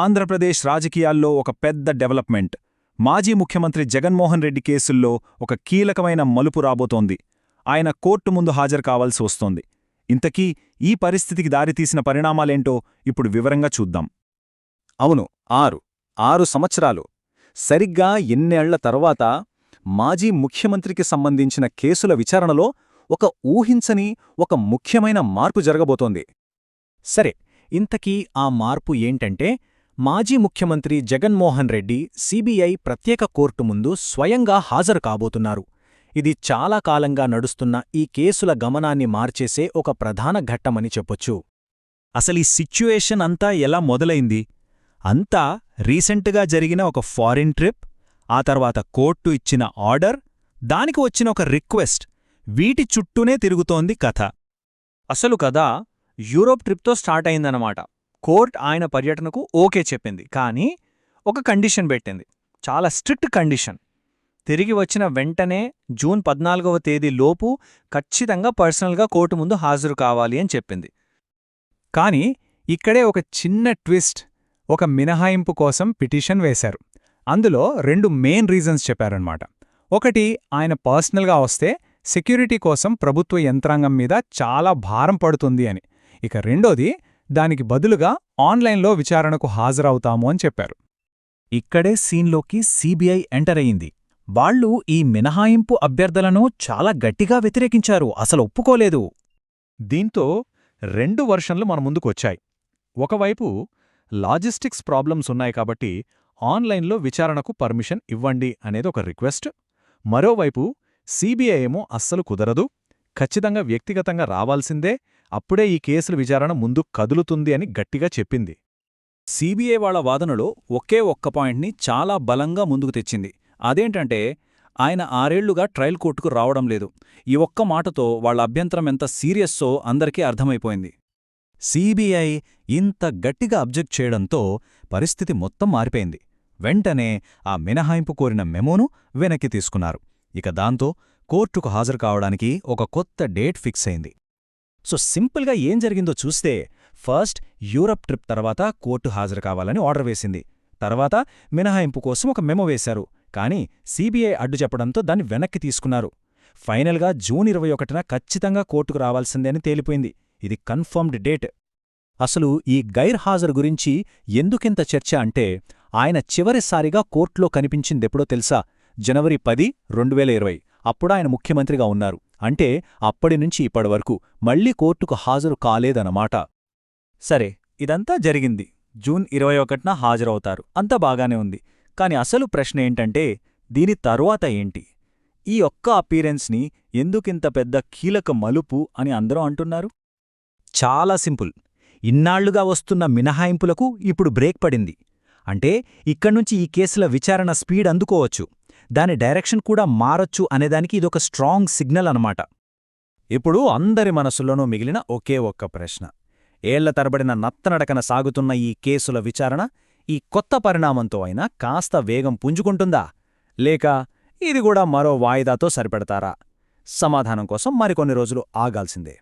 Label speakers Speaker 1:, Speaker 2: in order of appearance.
Speaker 1: ఆంధ్రప్రదేశ్ రాజకీయాల్లో ఒక పెద్ద డెవలప్మెంట్. మాజీ ముఖ్యమంత్రి జగన్మోహన్ రెడ్డి కేసుల్లో ఒక కీలకమైన మలుపు రాబోతోంది. ఆయన కోర్టు ముందు హాజరు కావాల్సి వస్తోంది. ఇంతకీ ఈ పరిస్థితికి దారితీసిన పరిణామాలేంటో ఇప్పుడు వివరంగా చూద్దాం.
Speaker 2: అవును ఆరు ఆరు సంవత్సరాలు. సరిగ్గా ఎన్నేళ్ళ తర్వాత మాజీ ముఖ్యమంత్రికి సంబంధించిన కేసుల విచారణలో ఒక ఊహించని ఒక ముఖ్యమైన మార్పు జరగబోతోంది. సరే ఇంతకీ ఆ మార్పు ఏంటంటే మాజీ ముఖ్యమంత్రి జగన్మోహన్ రెడ్డి సిబిఐ ప్రత్యేక కోర్టు ముందు స్వయంగా హాజరు కాబోతున్నారు. ఇది చాలా కాలంగా నడుస్తున్న ఈ కేసుల గమనాన్ని మార్చేసే ఒక ప్రధాన ఘట్టమని చెప్పొచ్చు.
Speaker 1: అసలీ సిచ్యుయేషన్ అంతా ఎలా మొదలైంది? అంతా రీసెంట్గా జరిగిన ఒక ఫారిన్ ట్రిప్ ఆ తర్వాత కోర్టు ఇచ్చిన ఆర్డర్ దానికి వచ్చిన ఒక రిక్వెస్ట్ వీటి చుట్టూనే తిరుగుతోంది కథ.
Speaker 3: అసలు కదా యూరోప్ ట్రిప్తో స్టార్ట్ అయిందన్నమాట. కోర్ట్ ఆయన పర్యటనకు ఓకే చెప్పింది. కానీ ఒక కండిషన్ పెట్టింది. చాలా స్ట్రిక్ట్ కండిషన్. తిరిగి వచ్చిన వెంటనే జూన్ పద్నాలుగవ తేదీ లోపు ఖచ్చితంగా పర్సనల్గా కోర్టు ముందు హాజరు కావాలి అని చెప్పింది.
Speaker 4: కానీ ఇక్కడే ఒక చిన్న ట్విస్ట్ ఒక మినహాయింపు కోసం పిటిషన్ వేశారు. అందులో రెండు మెయిన్ రీజన్స్ చెప్పారనమాట ఒకటి ఆయన పర్సనల్గా వస్తే సెక్యూరిటీ కోసం ప్రభుత్వ యంత్రాంగం మీద చాలా భారం పడుతుంది అని. ఇక రెండోది దానికి బదులుగా ఆన్లైన్లో విచారణకు హాజరవుతాము అని చెప్పారు.
Speaker 2: ఇక్కడే సీన్లోకి సిబిఐ ఎంటర్ అయింది వాళ్ళు ఈ మినహాయింపు అభ్యర్థలను చాలా గట్టిగా వ్యతిరేకించారు. అసలు ఒప్పుకోలేదు.
Speaker 5: దీంతో రెండు వర్షన్లు మన ముందుకొచ్చాయి ఒకవైపు లాజిస్టిక్స్ ప్రాబ్లమ్స్ ఉన్నాయి కాబట్టి ఆన్లైన్లో విచారణకు పర్మిషన్ ఇవ్వండి అనేది ఒక రిక్వెస్ట్. మరోవైపు సీబీఐ ఏమో అస్సలు కుదరదు. ఖచ్చితంగా వ్యక్తిగతంగా రావాల్సిందే. అప్పుడే ఈ కేసుల విచారణ ముందు కదులుతుంది అని గట్టిగా చెప్పింది.
Speaker 2: సిబిఐ వాళ్ళ వాదనలో ఒకే ఒక్క పాయింట్ని చాలా బలంగా ముందుకు తెచ్చింది. అదేంటంటే ఆయన ఆరేళ్ళుగా ట్రయల్ కోర్టుకు రావడం లేదు. ఈ ఒక్క మాటతో వాళ్ళ అభ్యంతరం ఎంత సీరియస్సో అందరికీ అర్థమైపోయింది. సిబిఐ ఇంత గట్టిగా అబ్జెక్ట్ చేయడంతో పరిస్థితి మొత్తం మారిపోయింది. వెంటనే ఆ మినహాయింపు కోరిన మెమోను వెనక్కి తీసుకున్నారు. ఇక దాంతో కోర్టుకు హాజరు కావడానికి ఒక కొత్త డేట్ ఫిక్స్ అయింది. సో సింపుల్గా ఏం జరిగిందో చూస్తే ఫస్ట్ యూరప్ ట్రిప్ తర్వాత కోర్టు హాజరు కావాలని ఆర్డర్ వేసింది. తర్వాత మినహాయింపు కోసం ఒక మెమో వేశారు. కానీ సీబీఐ అడ్డు చెప్పడంతో దాన్ని వెనక్కి తీసుకున్నారు. ఫైనల్గా జూన్ ఇరవై ఒకటిన ఖచ్చితంగా కోర్టుకు రావాల్సిందే అని తేలిపోయింది. ఇది కన్ఫర్మ్డ్ డేట్. అసలు ఈ గైర్ హాజరు గురించి ఎందుకింత చర్చ అంటే ఆయన చివరిసారిగా కోర్టులో కనిపించిందెప్పుడో తెలుసా? జనవరి పది రెండు వేల ఇరవై. అప్పుడాయన ముఖ్యమంత్రిగా ఉన్నారు. అంటే అప్పటినుంచి ఇప్పటివరకు మళ్ళీ కోర్టుకు హాజరు కాలేదన్నమాట.
Speaker 1: సరే ఇదంతా జరిగింది. జూన్ ఇరవై ఒకటిన హాజరవుతారు. అంతా బాగానే ఉంది. కాని అసలు ప్రశ్న ఏంటంటే దీని తరువాత ఏంటి? ఈ ఒక్క అపీరెన్స్ని ఎందుకింత పెద్ద కీలక మలుపు అని అందరూ అంటున్నారు?
Speaker 2: చాలా సింపుల్. ఇన్నాళ్ళుగా వస్తున్న మినహాయింపులకు ఇప్పుడు బ్రేక్ పడింది. అంటే ఇక్కడ్నుంచి ఈ కేసుల విచారణ స్పీడ్ అందుకోవచ్చు. దాని డైరెక్షన్ కూడా మారొచ్చు అనేదానికి ఇదొక స్ట్రాంగ్ సిగ్నల్ అనమాట
Speaker 1: ఇప్పుడు అందరి మనసులోనూ మిగిలిన ఒకే ఒక్క ప్రశ్న. ఏళ్ళ తరబడిన నత్తనడకన సాగుతున్న ఈ కేసుల విచారణ ఈ కొత్త పరిణామంతో అయినా కాస్త వేగం పుంజుకుంటుందా? లేక ఇది కూడా మరో వాయిదాతో సరిపెడతారా? సమాధానం కోసం మరికొన్ని రోజులు ఆగాల్సిందే.